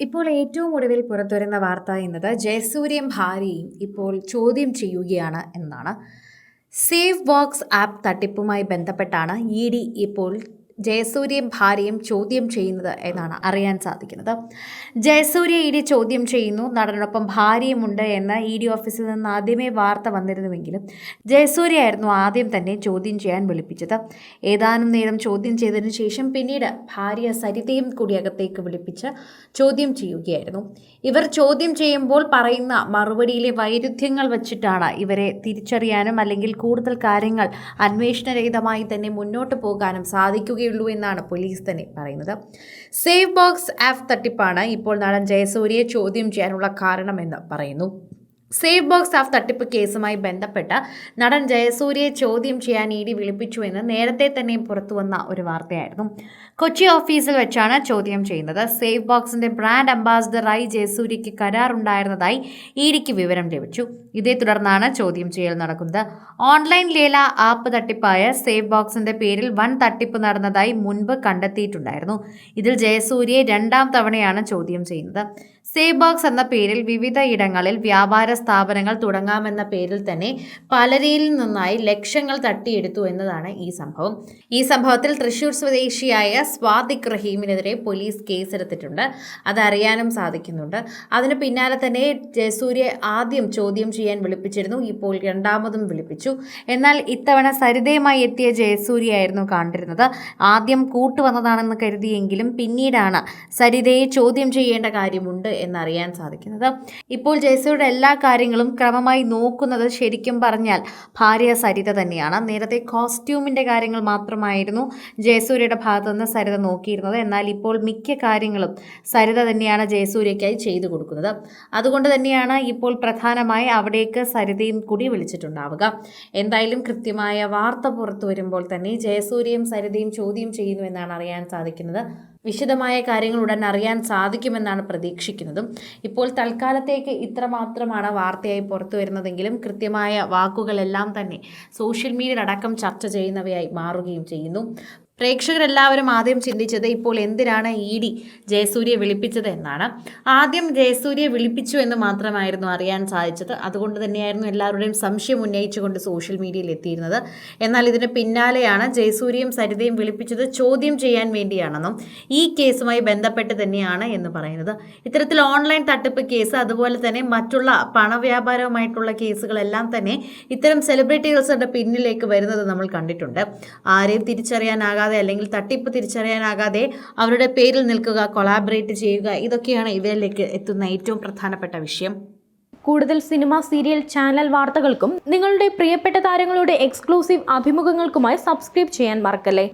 ഇപ്പോൾ ഏറ്റവും ഒടുവിൽ പുറത്തുവരുന്ന വാർത്ത എന്നത് ജയസൂര്യയും ഭാര്യയും ഇപ്പോൾ ചോദ്യം ചെയ്യുകയാണ് എന്നാണ്. സേഫ് ബോക്സ് ആപ്പ് തട്ടിപ്പുമായി ബന്ധപ്പെട്ടാണ് ഇ ഡി ഇപ്പോൾ ജയസൂര്യയും ഭാര്യയും ചോദ്യം ചെയ്യുന്നത് എന്നാണ് അറിയാൻ സാധിക്കുന്നത്. ജയസൂര്യ ഇ ഡി ചോദ്യം ചെയ്യുന്നു. നടനൊപ്പം ഭാര്യയുമുണ്ട് എന്ന് ഇ ഡി ഓഫീസിൽ നിന്ന് ആദ്യമേ വാർത്ത വന്നിരുന്നുവെങ്കിലും ജയസൂര്യയായിരുന്നു ആദ്യം തന്നെ ചോദ്യം ചെയ്യാൻ വിളിപ്പിച്ചത്. ഏതാനും നേരം ചോദ്യം ചെയ്തതിനു ശേഷം പിന്നീട് ഭാര്യ സരിതയും കൂടി അകത്തേക്ക് വിളിപ്പിച്ച് ചോദ്യം ചെയ്യുകയായിരുന്നു. ഇവർ ചോദ്യം ചെയ്യുമ്പോൾ പറയുന്ന മറുപടിയിലെ വൈരുദ്ധ്യങ്ങൾ വച്ചിട്ടാണ് ഇവരെ തിരിച്ചറിയാനും അല്ലെങ്കിൽ കൂടുതൽ കാര്യങ്ങൾ അന്വേഷണരഹിതമായി തന്നെ മുന്നോട്ട് പോകാനും സാധിക്കുകയുള്ളൂ. എന്നാണ് പോലീസ് തന്നെ പറയുന്നത്. സേഫ് ബോക്സ് ആപ്പ് തട്ടിപ്പാണ് ഇപ്പോൾ നടൻ ജയസൂര്യയെ ചോദ്യം ചെയ്യാനുള്ള കാരണമെന്ന് പറയുന്നു. സേഫ് ബോക്സ് സ്റ്റാഫ് തട്ടിപ്പ് കേസുമായി ബന്ധപ്പെട്ട് നടൻ ജയസൂര്യയെ ചോദ്യം ചെയ്യാൻ ഇ ഡി വിളിപ്പിച്ചുവെന്ന് നേരത്തെ തന്നെ പുറത്തുവന്ന ഒരു വാർത്തയായിരുന്നു. കൊച്ചി ഓഫീസിൽ വെച്ചാണ് ചോദ്യം ചെയ്യുന്നത്. സേഫ് ബോക്സിന്റെ ബ്രാൻഡ് അംബാസിഡറായി ജയസൂര്യയ്ക്ക് കരാറുണ്ടായിരുന്നതായി ഇ ഡിക്ക് വിവരം ലഭിച്ചു. ഇതേ തുടർന്നാണ് ചോദ്യം ചെയ്യൽ നടക്കുന്നത്. ഓൺലൈൻ ലേല ആപ്പ് തട്ടിപ്പായ സേഫ് ബോക്സിന്റെ പേരിൽ വൻ തട്ടിപ്പ് നടന്നതായി മുൻപ് കണ്ടെത്തിയിട്ടുണ്ടായിരുന്നു. ഇതിൽ ജയസൂര്യയെ രണ്ടാം തവണയാണ് ചോദ്യം ചെയ്യുന്നത്. സേഫ് ബോക്സ് എന്ന പേരിൽ വിവിധ ഇടങ്ങളിൽ വ്യാപാര സ്ഥാപനങ്ങൾ തുടങ്ങാമെന്ന പേരിൽ തന്നെ പലരിൽ നിന്നായി ലക്ഷങ്ങൾ തട്ടിയെടുത്തു എന്നതാണ് ഈ സംഭവം. ഈ സംഭവത്തിൽ തൃശൂർ സ്വദേശിയായ സ്വാദിഖ് റഹീമിനെതിരെ പോലീസ് കേസെടുത്തിട്ടുണ്ട്. അതറിയാനും സാധിക്കുന്നുണ്ട്. അതിന് പിന്നാലെ തന്നെ ജയസൂര്യ ആദ്യം ചോദ്യം ചെയ്യാൻ വിളിപ്പിച്ചിരുന്നു. ഇപ്പോൾ രണ്ടാമതും വിളിപ്പിച്ചു. എന്നാൽ ഇത്തവണ സരിതയുമായി എത്തിയ ജയസൂര്യയായിരുന്നു കണ്ടിരുന്നത്. ആദ്യം കൂട്ടുവന്നതാണെന്ന് കരുതിയെങ്കിലും പിന്നീടാണ് സരിതയെ ചോദ്യം ചെയ്യേണ്ട കാര്യമുണ്ട് എന്നറിയാൻ സാധിക്കുന്നത്. ഇപ്പോൾ ജയസൂര്യയുടെ എല്ലാ കാര്യങ്ങളും ക്രമമായി നോക്കുന്നത് ശരിക്കും പറഞ്ഞാൽ ഭാര്യ സരിത തന്നെയാണ്. നേരത്തെ കോസ്റ്റ്യൂമിന്റെ കാര്യങ്ങൾ മാത്രമായിരുന്നു ജയസൂര്യയുടെ ഭാഗത്തു നിന്ന് സരിത നോക്കിയിരുന്നത്. എന്നാൽ ഇപ്പോൾ മിക്ക കാര്യങ്ങളും സരിത തന്നെയാണ് ജയസൂര്യയ്ക്കായി ചെയ്തു കൊടുക്കുന്നത്. അതുകൊണ്ട് തന്നെയാണ് ഇപ്പോൾ പ്രധാനമായി അവിടേക്ക് സരിതയും കൂടി വിളിച്ചിട്ടുണ്ടാവുക. എന്തായാലും കൃത്യമായ വാർത്ത പുറത്തു വരുമ്പോൾ തന്നെ ജയസൂര്യയും സരിതയും ചോദ്യം ചെയ്യുന്നു എന്നാണ് അറിയാൻ സാധിക്കുന്നത്. വിശദമായ കാര്യങ്ങൾ ഉടൻ അറിയാൻ സാധിക്കുമെന്നാണ് പ്രതീക്ഷിക്കുന്നതും. ഇപ്പോൾ തൽക്കാലത്തേക്ക് ഇത്രമാത്രമാണ് വാർത്തയായി പുറത്തു വരുന്നതെങ്കിലും കൃത്യമായ വാക്കുകളെല്ലാം തന്നെ സോഷ്യൽ മീഡിയയിലടക്കം ചർച്ച ചെയ്യുന്നവയായി മാറുകയും ചെയ്യുന്നു. പ്രേക്ഷകരെല്ലാവരും ആദ്യം ചിന്തിച്ചത് ഇപ്പോൾ എന്തിനാണ് ഇ ഡി ജയസൂര്യ വിളിപ്പിച്ചത് എന്നാണ്. ആദ്യം ജയസൂര്യ വിളിപ്പിച്ചു എന്ന് മാത്രമായിരുന്നു അറിയാൻ സാധിച്ചത്. അതുകൊണ്ട് തന്നെയായിരുന്നു എല്ലാവരുടെയും സംശയം ഉന്നയിച്ചുകൊണ്ട് സോഷ്യൽ മീഡിയയിൽ എത്തിയിരുന്നത്. എന്നാൽ ഇതിന് പിന്നാലെയാണ് ജയസൂര്യയും സരിതയും വിളിപ്പിച്ചത് ചോദ്യം ചെയ്യാൻ വേണ്ടിയാണെന്നും ഈ കേസുമായി ബന്ധപ്പെട്ട് തന്നെയാണ് എന്ന് പറയുന്നത്. ഇത്തരത്തിൽ ഓൺലൈൻ തട്ടിപ്പ് കേസ് അതുപോലെ തന്നെ മറ്റുള്ള പണവ്യാപാരവുമായിട്ടുള്ള കേസുകളെല്ലാം തന്നെ ഇത്തരം സെലിബ്രിറ്റികൾസിന്റെ പിന്നിലേക്ക് വരുന്നത് നമ്മൾ കണ്ടിട്ടുണ്ട്. ആരെയും തിരിച്ചറിയാനാകാതെ അല്ലെങ്കിൽ തട്ടിപ്പ് തിരിച്ചറിയാനാകാതെ അവരുടെ പേരിൽ നിൽക്കുക കൊളാബറേറ്റ് ചെയ്യുക ഇതൊക്കെയാണ് ഇവരിലേക്ക് എത്തുന്ന ഏറ്റവും പ്രധാനപ്പെട്ട വിഷയം. കൂടുതൽ സിനിമ സീരിയൽ ചാനൽ വാർത്തകൾക്കും നിങ്ങളുടെ പ്രിയപ്പെട്ട താരങ്ങളുടെ എക്സ്ക്ലൂസീവ് അഭിമുഖങ്ങൾക്കുമായി സബ്സ്ക്രൈബ് ചെയ്യാൻ മറക്കല്ലേ?